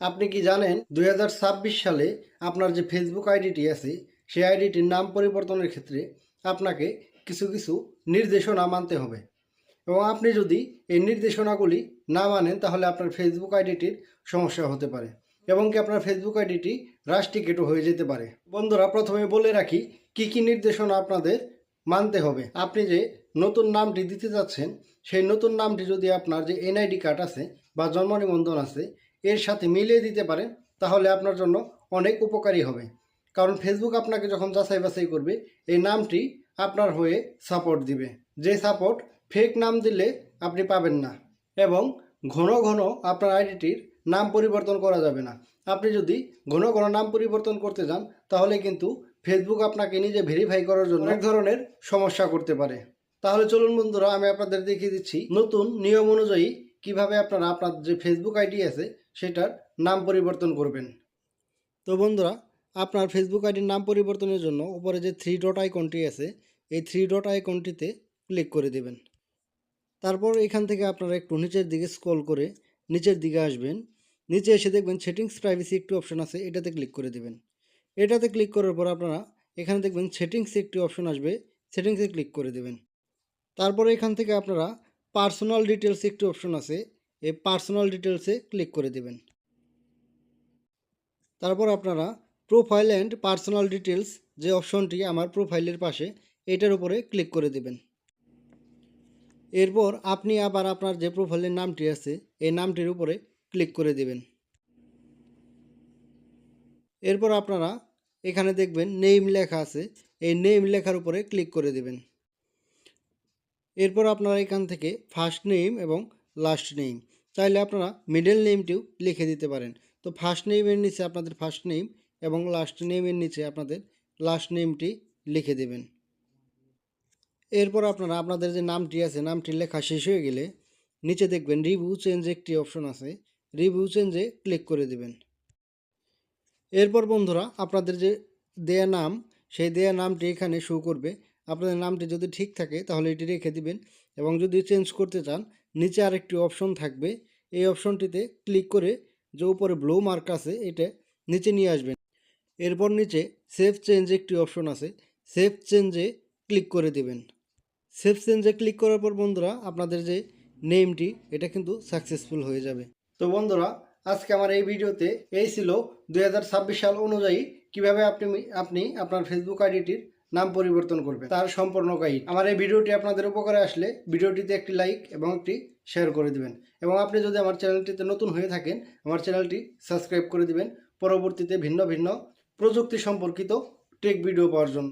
আপনি কি জানেন দু হাজার ছাব্বিশ সালে আপনার যে ফেসবুক আইডিটি আছে, সেই আইডিটির নাম পরিবর্তনের ক্ষেত্রে আপনাকে কিছু কিছু নির্দেশনা মানতে হবে। এবং আপনি যদি এই নির্দেশনাগুলি না মানেন, তাহলে আপনার ফেসবুক আইডিটির সমস্যা হতে পারে এবং কি আপনার ফেসবুক আইডিটি রাষ্ট্রিকেটও হয়ে যেতে পারে। বন্ধুরা, প্রথমে বলে রাখি, কি কি নির্দেশনা আপনাদের মানতে হবে। আপনি যে নতুন নামটি দিতে যাচ্ছেন, সেই নতুন নামটি যদি আপনার যে এনআইডি কার্ড আছে বা জন্ম নিবন্ধন আছে এর সাথে মিলিয়ে দিতে পারেন তাহলে আপনার জন্য অনেক উপকারী হবে। কারণ ফেসবুক আপনাকে যখন যাচাই বাছাই করবে, এই নামটি আপনার হয়ে সাপোর্ট দিবে। যে সাপোর্ট ফেক নাম দিলে আপনি পাবেন না এবং ঘন ঘন আপনার আইডিটির নাম পরিবর্তন করা যাবে না। আপনি যদি ঘন ঘন নাম পরিবর্তন করতে যান, তাহলে কিন্তু ফেসবুক আপনাকে নিজে ভেরিফাই করার জন্য এক ধরনের সমস্যা করতে পারে। তাহলে চলুন বন্ধুরা, আমি আপনাদের দেখিয়ে দিচ্ছি নতুন নিয়ম অনুযায়ী কীভাবে আপনারা আপনার যে ফেসবুক আইডি আছে, সেটার নাম পরিবর্তন করবেন। তো বন্ধুরা, আপনার ফেসবুক আইডির নাম পরিবর্তনের জন্য উপরে যে থ্রি ডট আইকনটি আছে, এই থ্রি ডট আইকনটিতে ক্লিক করে দেবেন। তারপর এখান থেকে আপনারা একটু নিচের দিকে স্ক্রল করে নিচের দিকে আসবেন। নিচে এসে দেখবেন সেটিংস প্রাইভেসি একটি অপশন আছে, এটাতে ক্লিক করে দেবেন। এটাতে ক্লিক করার পর আপনারা এখানে দেখবেন সেটিংস একটি অপশন আসবে সেটিংসে ক্লিক করে দেবেন। তারপরে এখান থেকে আপনারা পার্সোনাল ডিটেলস একটি অপশন আছে, এই পার্সোনাল ডিটেলসে ক্লিক করে দেবেন। তারপর আপনারা প্রোফাইল অ্যান্ড পার্সোনাল ডিটেলস যে অপশনটি আমার প্রোফাইলের পাশে, এটার উপরে ক্লিক করে দেবেন। এরপর আপনি আবার আপনার যে প্রোফাইলের নামটি আছে, এই নামটির উপরে ক্লিক করে দেবেন। এরপর আপনারা এখানে দেখবেন নেম লেখা আছে, এই নেম লেখার উপরে ক্লিক করে দেবেন। এরপর আপনারা এখান থেকে ফার্স্ট নেম এবং লাস্ট নেম চাইলে আপনারা মিডল নেমটিও লিখে দিতে পারেন। তো ফার্স্ট নেমের নিচে আপনাদের ফার্স্ট নেম এবং লাস্ট নেমের নিচে আপনাদের লাস্ট নেমটি লিখে দেবেন। এরপর আপনারা আপনাদের যে নামটি আছে নামটি লেখা শেষ হয়ে গেলে নিচে দেখবেন রিভিউ চেঞ্জ একটি অপশন আছে। রিভিউ চেঞ্জে ক্লিক করে দেবেন। এরপর বন্ধুরা, আপনাদের যে দেয়া নাম, সেই দেয়া নামটি এখানে শো করবে। আপনাদের নামটি যদি ঠিক থাকে, তাহলে এটি রেখে দিবেন এবং যদি চেঞ্জ করতে চান, নিচে আরেকটি অপশন থাকবে। এই অপশনটিতে ক্লিক করে যে উপরে ব্লু মার্ক আছে, এটা নিচে নিয়ে আসবেন। এরপর নিচে সেভ চেঞ্জ একটি অপশন আছে। সেভ চেঞ্জে ক্লিক করে দেবেন। সেভ চেঞ্জে ক্লিক করার পর বন্ধুরা, আপনাদের যে নেমটি এটা কিন্তু সাকসেসফুল হয়ে যাবে। তো বন্ধুরা, আজকে আমার এই ভিডিওতে এই ছিল দুই হাজার ছাব্বিশ সাল অনুযায়ী কীভাবে আপনি আপনি আপনার ফেসবুক আইডিটির নাম পরিবর্তন করবে। তার সম্পূর্ণ গাইড আমার এই ভিডিওটি আপনাদের উপকারে আসলে ভিডিওটিতে একটি লাইক এবং একটি শেয়ার করে দিবেন। এবং আপনি যদি আমার চ্যানেলটিতে নতুন হয়ে থাকেন, আমার চ্যানেলটি সাবস্ক্রাইব করে দিবেন। পরবর্তীতে ভিন্ন ভিন্ন প্রযুক্তি সম্পর্কিত টেক ভিডিও পাওয়ার জন্য।